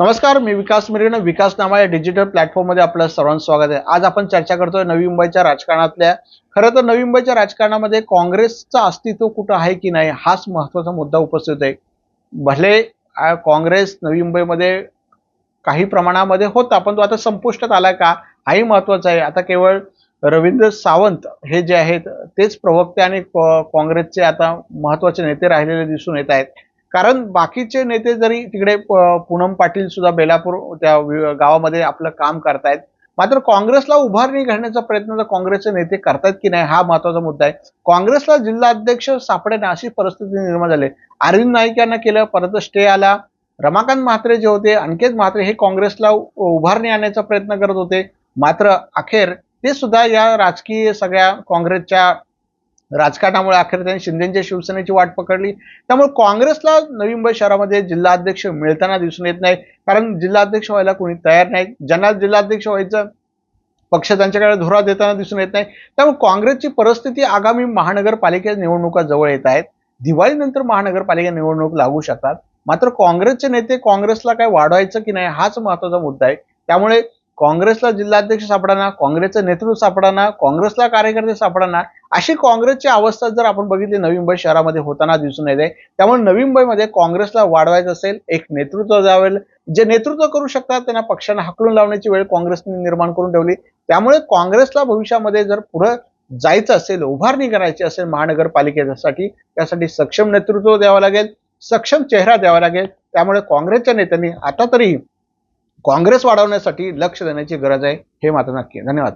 नमस्कार मी विकास मिरगणे. विकास नामा या डिजिटल प्लॅटफॉर्ममध्ये आपलं सर्वांचं स्वागत आहे. आज आपण चर्चा करतोय नवी मुंबईच्या राजकारणातल्या. खरं तर नवी मुंबईच्या राजकारणामध्ये काँग्रेसचं अस्तित्व कुठं आहे की नाही हाच महत्त्वाचा मुद्दा उपस्थित आहे. भले काँग्रेस नवी मुंबईमध्ये काही प्रमाणामध्ये होता पण तो आता संपुष्टात आला का हाही महत्त्वाचा आहे. आता केवळ रवींद्र सावंत हे जे आहेत तेच प्रवक्ते आणि काँग्रेसचे आता महत्त्वाचे नेते राहिलेले दिसून येत आहेत. कारण बाकीचे नेते जरी तिकडे प- पूनम पाटील सुद्धा बेलापूर त्या गावामध्ये आपलं काम करतायत मात्र काँग्रेसला उभारणी घालण्याचा प्रयत्न तर काँग्रेसचे नेते करतायत की नाही हा महत्त्वाचा मुद्दा आहे. काँग्रेसला जिल्हा अध्यक्ष सापडेना अशी परिस्थिती निर्माण झाली. अरविंद नाईक यांना केलं परत स्टे आला. रमाकांत म्हात्रे जे होते अनिकेत म्हात्रे हे काँग्रेसला उभारणी आणण्याचा प्रयत्न करत होते. मात्र अखेर ते सुद्धा या राजकीय सगळ्या काँग्रेसच्या राजकारणामुळे अखेर त्यांनी शिंदेच्या शिवसेनेची वाट पकडली. त्यामुळे काँग्रेसला नवी मुंबई शहरामध्ये जिल्हाध्यक्ष मिळताना दिसून येत नाही. कारण जिल्हाध्यक्ष व्हायला कोणी तयार नाही. ज्यांना जिल्हाध्यक्ष व्हायचं पक्ष त्यांच्याकडे धुरा देताना दिसून येत नाही. त्यामुळे काँग्रेसची परिस्थिती आगामी महानगरपालिका निवडणुका जवळ येत आहेत. दिवाळीनंतर महानगरपालिका निवडणूक लागू शकतात. मात्र काँग्रेसचे नेते काँग्रेसला काय वाढवायचं की नाही हाच महत्त्वाचा मुद्दा आहे. त्यामुळे काँग्रेसला जिल्हाध्यक्ष सापडाना काँग्रेसचं नेतृत्व सापडाना काँग्रेसला कार्यकर्ते सापडाना अशी काँग्रेसची अवस्था जर आपण बघितली नवी मुंबई शहरामध्ये होताना दिसून येते. त्यामुळे नवी मुंबईमध्ये काँग्रेसला वाढवायचं असेल एक नेतृत्व द्यावेल जे नेतृत्व करू शकतात त्यांना पक्षांना हकलून लावण्याची वेळ काँग्रेसने निर्माण करून ठेवली. त्यामुळे काँग्रेसला भविष्यामध्ये जर पुढं जायचं असेल उभारणी करायची असेल महानगरपालिकेसाठी त्यासाठी सक्षम नेतृत्व द्यावं लागेल सक्षम चेहरा द्यावा लागेल. त्यामुळे काँग्रेसच्या नेत्यांनी आता तरी काँग्रेस वाढवण्यासाठी लक्ष देण्याची गरज आहे हे मात्र नक्की धन्यवाद.